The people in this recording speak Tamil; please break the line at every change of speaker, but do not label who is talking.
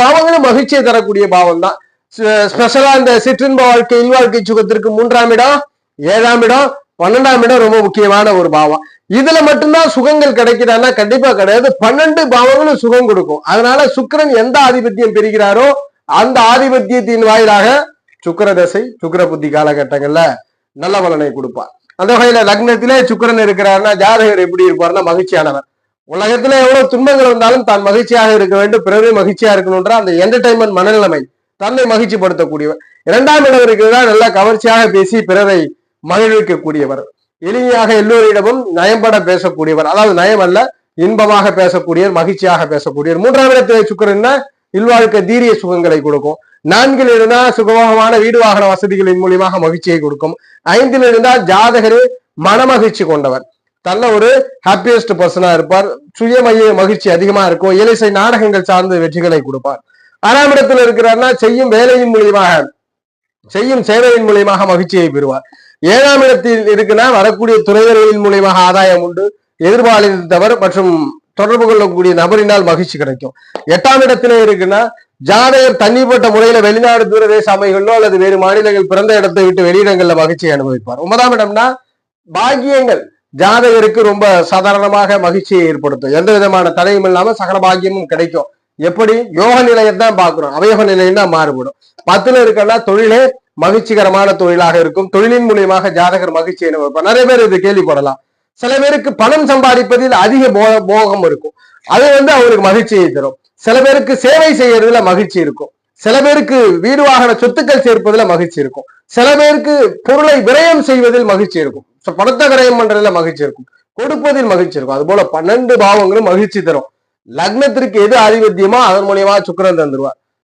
பாவங்களும் மகிழ்ச்சியை தரக்கூடிய பாவம் தான் ஸ்பெஷலா இந்த சிற்றின்ப வாழ்க்கை இல்வாழ்க்கை சுகத்திற்கு மூன்றாம் இடம் ஏழாம் இடம் பன்னெண்டாம் இடம் ரொம்ப முக்கியமான ஒரு பாவம். இதுல மட்டும்தான் சுகங்கள் கிடைக்கிறான்னா கண்டிப்பா கிடையாது. பன்னெண்டு பாவங்களும் சுகம் கொடுக்கும். அதனால சுக்கரன் எந்த ஆதிபத்தியம் பெறுகிறாரோ அந்த ஆதிபத்தியத்தின் வாயிலாக சுக்கிர தசை சுக்கர புத்தி காலகட்டங்கள்ல நல்ல பலனை கொடுப்பார். அந்த வகையில லக்னத்திலே சுக்கிரன் இருக்கிறாருன்னா ஜாதகர் எப்படி இருப்பாருன்னா மகிழ்ச்சியானவர். உலகத்துல எவ்வளவு துன்பங்கள் வந்தாலும் தான் மகிழ்ச்சியாக இருக்க வேண்டும் பிறரே மகிழ்ச்சியா இருக்கணும்ன்ற அந்த என்டர்டைன்மெண்ட் மனநிலைமை தன்னை மகிழ்ச்சிப்படுத்தக்கூடியவர். இரண்டாம் இடம் இருக்கிறதா? நல்லா கவர்ச்சியாக பேசி பிறரை மகிழ்விக்கக்கூடியவர். எளிமையாக எல்லோரிடமும் நயம்பட பேசக்கூடியவர். அதாவது நயம் அல்ல இன்பமாக பேசக்கூடியவர் மகிழ்ச்சியாக பேசக்கூடியவர். மூன்றாம் இடத்திலே சுக்கரன்னா இல்வாழ்க்கை தீரிய சுகங்களை கொடுக்கும். நான்கில் இருந்தா சுகபோகமான வீடு வாகன வசதிகளின் மூலியமாக மகிழ்ச்சியை கொடுக்கும். ஐந்தில் இருந்தால் ஜாதகரே மனமகிழ்ச்சி கொண்டவர். தன்னை ஒரு ஹாப்பியஸ்ட் பர்சனா இருப்பார். சுயமைய மகிழ்ச்சி அதிகமா இருக்கும். இயலிசை நாடகங்கள் சார்ந்த வெற்றிகளை கொடுப்பார். ஆறாம் இடத்துல இருக்கிறார்னா செய்யும் வேலையின் மூலியமாக செய்யும் சேவையின் மூலியமாக மகிழ்ச்சியை பெறுவார். ஏழாம் இடத்தில் இருக்குன்னா வரக்கூடிய துறைகளின் மூலியமாக ஆதாயம் உண்டு. எதிர்பாலித்தவர் மற்றும் தொடர்பு கொள்ளக்கூடிய நபரினால் மகிழ்ச்சி கிடைக்கும். எட்டாம் இடத்திலே இருக்குன்னா ஜாதகர் தனிப்பட்ட முறையில வெளிநாடு தூரதேச அமைகளோ அல்லது வேறு மாநிலங்கள் பிறந்த இடத்தை விட்டு வெளியிடங்கள்ல மகிழ்ச்சியை அனுபவிப்பார். ஒன்பதாம் இடம்னா பாக்கியங்கள். ஜாதகருக்கு ரொம்ப சாதாரணமாக மகிழ்ச்சியை ஏற்படுத்தும். எந்த விதமான தடையும் இல்லாம சகல பாக்கியமும் கிடைக்கும். எப்படி? யோக நிலையத்தான் பாக்குறோம் அவயோக நிலையம் தான் மாறுபடும். பத்துல இருக்கன்னா தொழிலே மகிழ்ச்சிகரமான தொழிலாக இருக்கும். தொழிலின் மூலியமாக ஜாதகர் மகிழ்ச்சி அனுபவிப்பார். நிறைய பேர் இது கேள்விப்படலாம். சில பேருக்கு பணம் சம்பாதிப்பதில் அதிக போகம் இருக்கும். அது வந்து அவருக்கு மகிழ்ச்சியை தரும். சில பேருக்கு சேவை செய்யறதுல மகிழ்ச்சி இருக்கும். சில பேருக்கு வீடு வாகன சொத்துக்கள் சேர்ப்பதுல மகிழ்ச்சி இருக்கும். சில பேருக்கு பொருளை விரயம் செய்வதில் மகிழ்ச்சி இருக்கும். பணத்தை விரயம் பண்றதுல மகிழ்ச்சி இருக்கும். கொடுப்பதில் மகிழ்ச்சி இருக்கும். அது போல பன்னெண்டு பாவங்களும் மகிழ்ச்சி தரும். லக்னத்திற்கு எது ஆதிபத்தியமோ அதன் மூலியமா சுக்கிரன் தந்துருவார்.